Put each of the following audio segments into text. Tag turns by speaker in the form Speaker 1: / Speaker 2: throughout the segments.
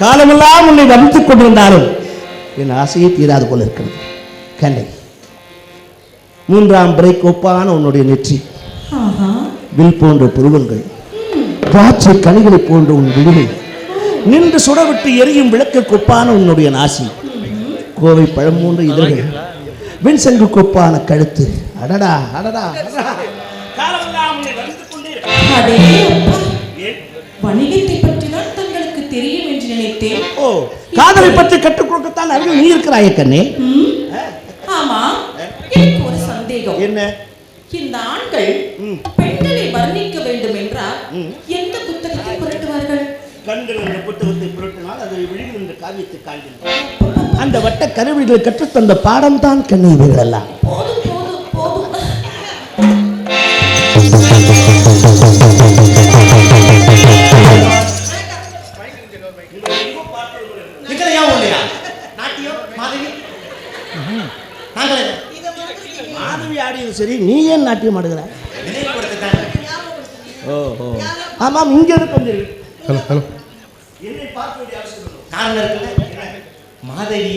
Speaker 1: காலமெல்லாம் உன்னை வர்ணித்துக் கொண்டிருந்தாலும் என் ஆசையே தீராது போல இருக்கிறது. கண்ணை மூன்றாம் பிறை கோப்பான உன்னுடைய நெற்றி. வில் போன்ற புருவங்கள். திராட்சை கனிகளை போன்ற உன் விழிகள். நின்று சுடவிட்டு எரியும் விளக்கு கொப்பான உன்னுடைய நாசி. கோவை பழம் போன்ற இதழ்கள். வெண்சங்கு கொப்பான கழுத்து. அடடா அடடா.
Speaker 2: வணிகத்தை பற்றி தான் தங்களுக்கு தெரியும். நினைத்தேன்
Speaker 1: ஓ காதலை பற்றி கற்றுக் கொடுக்கத்தான் அருகில் நீ இருக்கிறாயே கண்ணே?
Speaker 2: ஆமா எனக்கு ஒரு சந்தேகம்.
Speaker 1: என்ன?
Speaker 2: இந்த ஆண்கள். பெண்களை வர்ணிக்க வேண்டும் என்றால். எந்த புத்தகத்தை புரட்டுவார்கள்?
Speaker 1: கண்கள் என்ற புத்தகத்தை புரட்டினால் அது விழிகள் என்ற காவியத்தை காண்கிறது அந்த வட்ட கருவிகள் கற்றுத்தந்த பாடம் தான் கண்ணை
Speaker 2: போதும் போதும்
Speaker 1: சரி நீ ஏன் நாட்டியம் ஆடுகிற? ஓஹோ ஆமாம் இங்க இருக்கு வந்து
Speaker 3: ஹலோ ஹலோ.
Speaker 1: என்னை பார்க்க வேண்டிய அவசியம் இல்லை.
Speaker 4: காரணம் இருக்குல்ல? மாதவி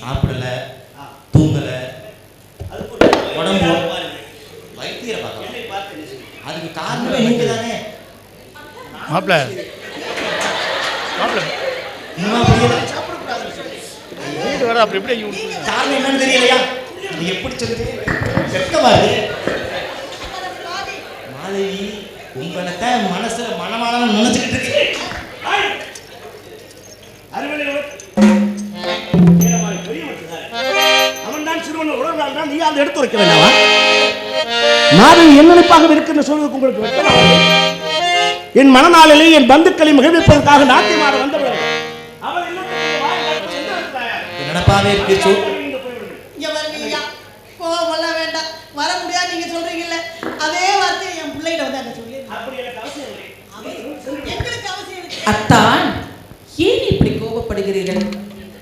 Speaker 4: சாப்பிடல தூங்கல உடம்பு வைத்தியரை பார்க்கலாம். அதுக்கு காரணமே நீங்க தானே
Speaker 3: மாப்பிள்ள. மாப்பிள்ள வீடு வர அப்புறம் எப்படி
Speaker 4: காரணம் என்னன்னு தெரியலையா? அது எப்படி சொல்லுது? வெக்கமா இருக்கு. மாதவி உங்களை தான் மனசுல மனமான நினைச்சுக்கிட்டு இருக்கு
Speaker 1: எடுத்து வைக்க வேண்டாமா? மாதவி என் நினைப்பாக இருக்குன்னு சொல்வதற்கு உங்களுக்கு இல்லை? என் மனநாளிலே என் பந்துக்களை மகிழ்விப்பதற்காக எங்க இருக்கிறாய்?
Speaker 4: நினப்பாவே இருக்கு சொல்
Speaker 1: இங்க போய்விடு.
Speaker 5: இங்க பாருங்க ஐயா கோவமெல்லாம் வேண்டாம் வர முடியாது நீங்க சொல்றீங்கல்ல அதே வார்த்தையை என் பிள்ளைகிட்ட வந்து அங்க சொல்லி
Speaker 1: அப்படி எனக்கு அவசியம் இல்லை
Speaker 5: எங்களுக்கு அவசியம் இருக்கு
Speaker 2: அத்தான் ஏன் இப்படி கோபப்படுகிறீர்கள்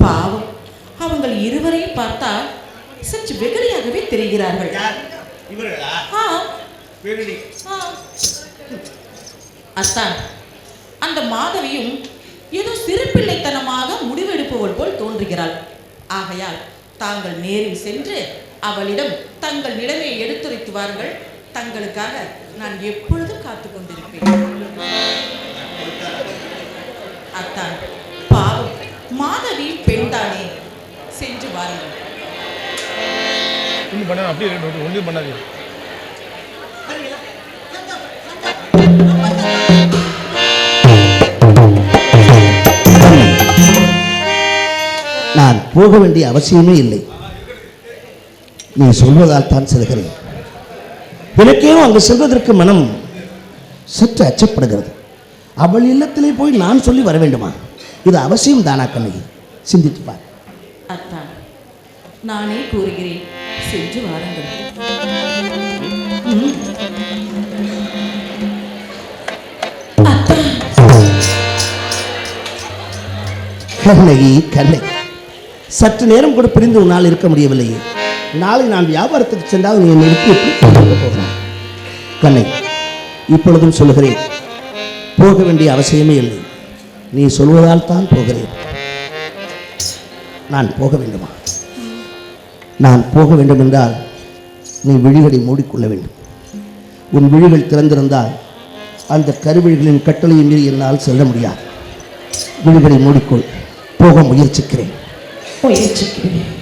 Speaker 2: பாவம். அவங்கள் இருவரையும் பார்த்தால் சற்று வெகுளியாகவே தெரிகிறார்கள். அத்தான். அந்த மாதவியும் ஏதோ சிறுபிள்ளைத்தனமாக முடிவெடுப்பவள் போல் தோன்றுகிறாள். ஆகையால் தாங்கள் நேரில் சென்று அவளிடம் தங்கள் நிலைமையை எடுத்துரைத்து வாருங்கள். தங்களுக்காக நான் எப்பொழுதும் காத்து கொண்டிருப்பேன் அத்தான். மாதவி பெண்தானே? சென்று வாருங்கள்.
Speaker 3: ஒன்றும் பண்ண அப்படியே இருக்கட்டும், ஒன்றும் பண்ணாதீங்க.
Speaker 1: நான் போக வேண்டிய அவசியமே இல்லை. நீ சொல்வதால் தான் செல்கிறேன். எனக்கேனும் அங்கு செல்வதற்கு மனம் சற்று அச்சப்படுகிறது. அவள் இல்லத்திலே போய் நான் சொல்லி வர வேண்டுமா? இது அவசியம் தானா கண்ணகி? சிந்தித்து பார்.
Speaker 2: அத்தான் நானே கூறுகிறேன். சென்று வாருங்கள்.
Speaker 1: கண்ணகி கண்ணகி சற்று நேரம் கூட பிரிந்து உன்னால் இருக்க முடியவில்லையே. நாளை நான் வியாபாரத்துக்கு சென்றால் நீ கொண்டு போகிறேன் கண்ணகி இப்பொழுதும் சொல்லுகிறேன் போக வேண்டிய அவசியமே இல்லை. நீ சொல்வதால் தான் போகிறேன். நான் போக வேண்டுமா? நான் போக வேண்டும் என்றால் நீ விழிகளை மூடிக்கொள்ள வேண்டும். உன் விழிகள் திறந்திருந்தால் அந்த கருவிழிகளின் கட்டளையை மீறி என்னால் செல்ல முடியாது. விழிகளை மூடிக்கொள். போக முயற்சிக்கிறேன்.
Speaker 2: முயற்சிக்கிறேன்.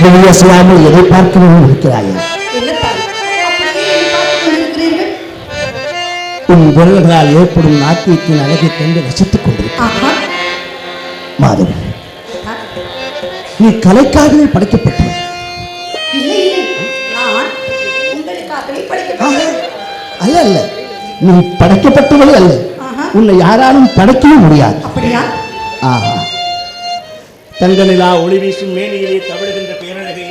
Speaker 1: மாதவி அசையாமல் எதை பார்க்கணும் இருக்கிறாயா உன் விரல்களால் ஏற்படும் நாட்டியத்தின் அழகை கண்டு ரசித்துக் கொண்டிருக்கிறாய்
Speaker 5: ஆஹா
Speaker 1: மாதவி நீ கலைக்காகவே
Speaker 5: படிக்கப்பட்டேன்
Speaker 1: அல்ல அல்ல நீ படைக்கப்பட்டவளே அல்ல. உன்னை யாராலும் படைக்கவே முடியாது
Speaker 5: அப்படியா
Speaker 1: ஆஹா
Speaker 4: தங்க நிலா ஒளி வீசும் மேனியிலே தவிழுகின்ற பேரழகை.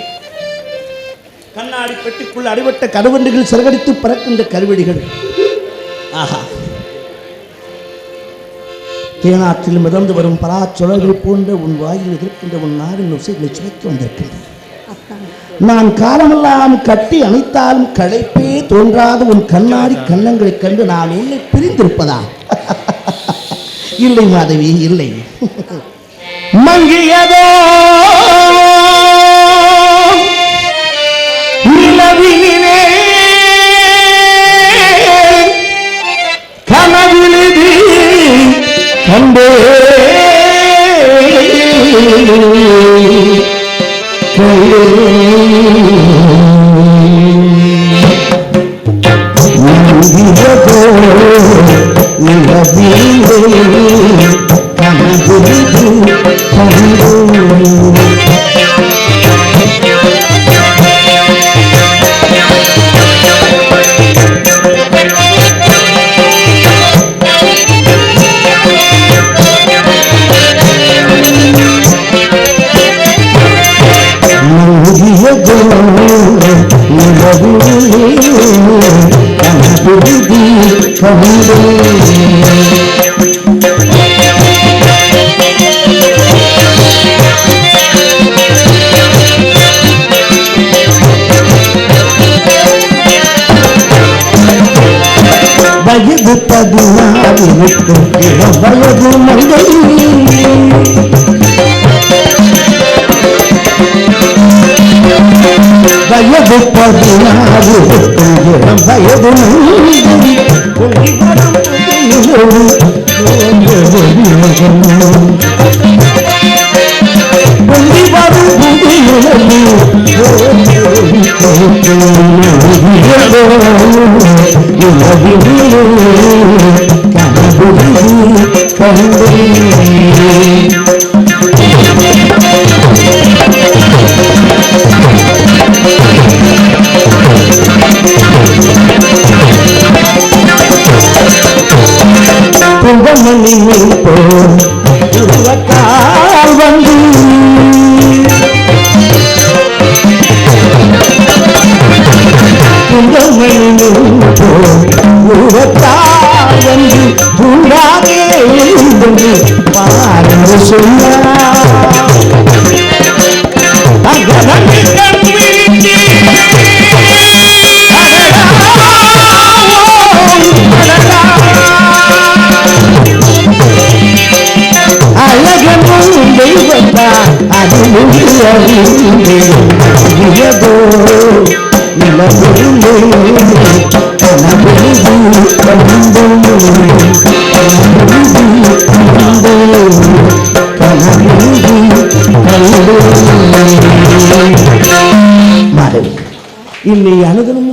Speaker 1: கண்ணாடி பெட்டிக்குள் அடிபட்ட கருவண்டுகள் சிறகடித்து பறக்கின்ற கருவெடிகள். ஆஹா. தேனாற்றில் மிதந்து வரும் பலாச்சுழல்கள் போன்ற உன் வாயில் எதிர்க்கின்ற உன் நாரின் உசைகளை சுவைக்க வந்திருக்கின்றன. நான் காலமெல்லாம் கட்டி அணைத்தாலும் களைப்பே தோன்றாத உன் கண்ணாடி கன்னங்களைக் கண்டு நான் உன்னை பிரிந்திருப்பதா இல்லை மாதவி இல்லை. மங்கியதோ? நிலவினே கனவிலிது கண்டே. மங்கியதோ நிலவிலே கனவிலிது இளம் வயது மங்கை வயது இளம் வயது பொங்கி வரும் புதியொரு பொங்கி வரும் கண்டு போல் வந்து கும்பமணி போல் வந்து என்று பாரு சொன்னார். அங்கதங்கி கண் விழித்தே ಇಲ್ಲಿ ಅಲಗನು